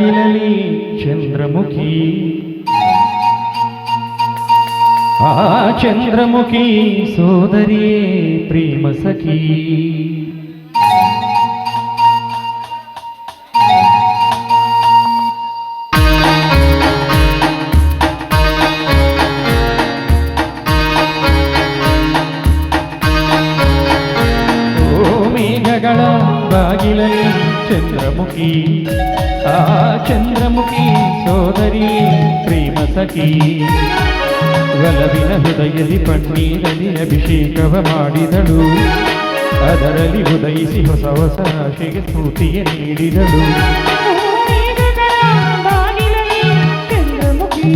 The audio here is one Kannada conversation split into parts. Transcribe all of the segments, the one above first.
ಬಾಗಿಲಲಿ ಚಂದ್ರಮುಖಿ. ಆ ಚಂದ್ರಮುಖಿ ಸೋದರಿಯೇ ಪ್ರೇಮ ಸಖಿ. ಬಾಗಿಲಲಿ ಚಂದ್ರಮುಖಿ, ಆ ಚಂದ್ರಮುಖಿ ಸೋದರಿ ಪ್ರೇಮ ಸಖಿ ಒಲವಿನ ಹೃದಯದಿ ಪಣ್ಣೀರಲಿ ಅಭಿಷೇಕವ ಮಾಡಿದಳು. ಅದರಲ್ಲಿ ಉದಯಿಸಿ ಹೊಸ ಹೊಸ ಆಶೆಗೆ ಸ್ಫೂರ್ತಿಯ ನೀಡಿದಳು. ಚಂದ್ರಮುಖಿ.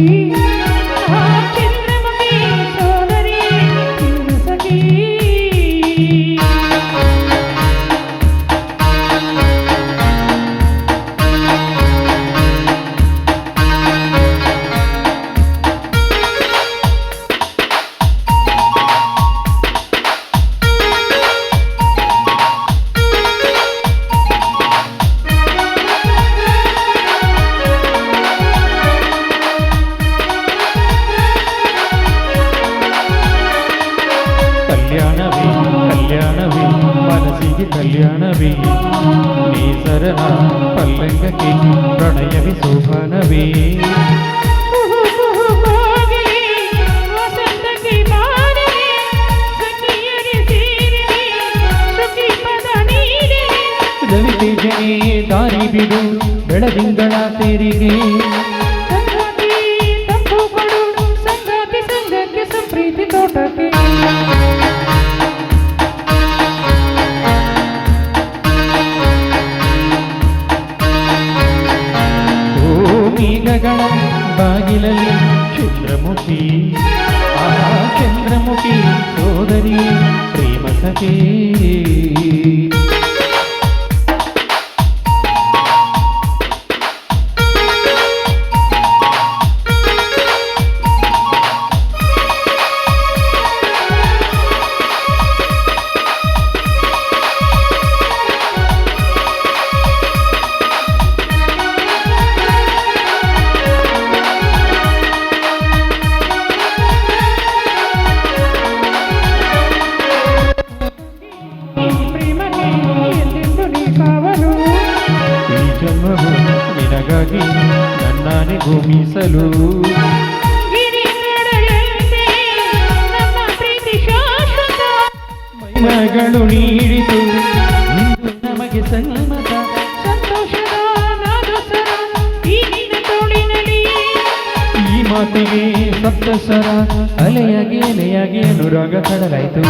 ಕೋಗಿಲೆ ವಸಂತಕ್ಕೆ ಬಾರದೆ ಸಖಿಯರಿಗೆ ಸೇರಿದೆ ಸುಖಿ ಪದ ನೀಡಿದೆ ರವಿತೇಜನೇ ದಾರಿ ಬಿಡು ಬೆಳದಿಂಗಳ ತೇರಿಗೆ. ಬಾಗಿಲಲ್ಲಿ ಚಂದ್ರಮುಖಿ ಆ ಚಂದ್ರಮುಖಿ ಸೋದರಿ ಪ್ರೇಮ ಸಖೇ ಜನ್ಮವು ನಿನಗಾಗಿ ನನ್ನಾನೆ ಭೂಮಿಸಲು. ಮೈಮಗಳು ನೀಡಿತು. ನಮಗೆ ಈ ಮಾತಿಗೆ ಸಪ್ತಸರ ಅಲೆಯಾಗಿ ಅಲೆಯಾಗಿ ಅನುರಾಗ ಕಡಲಾಯ್ತು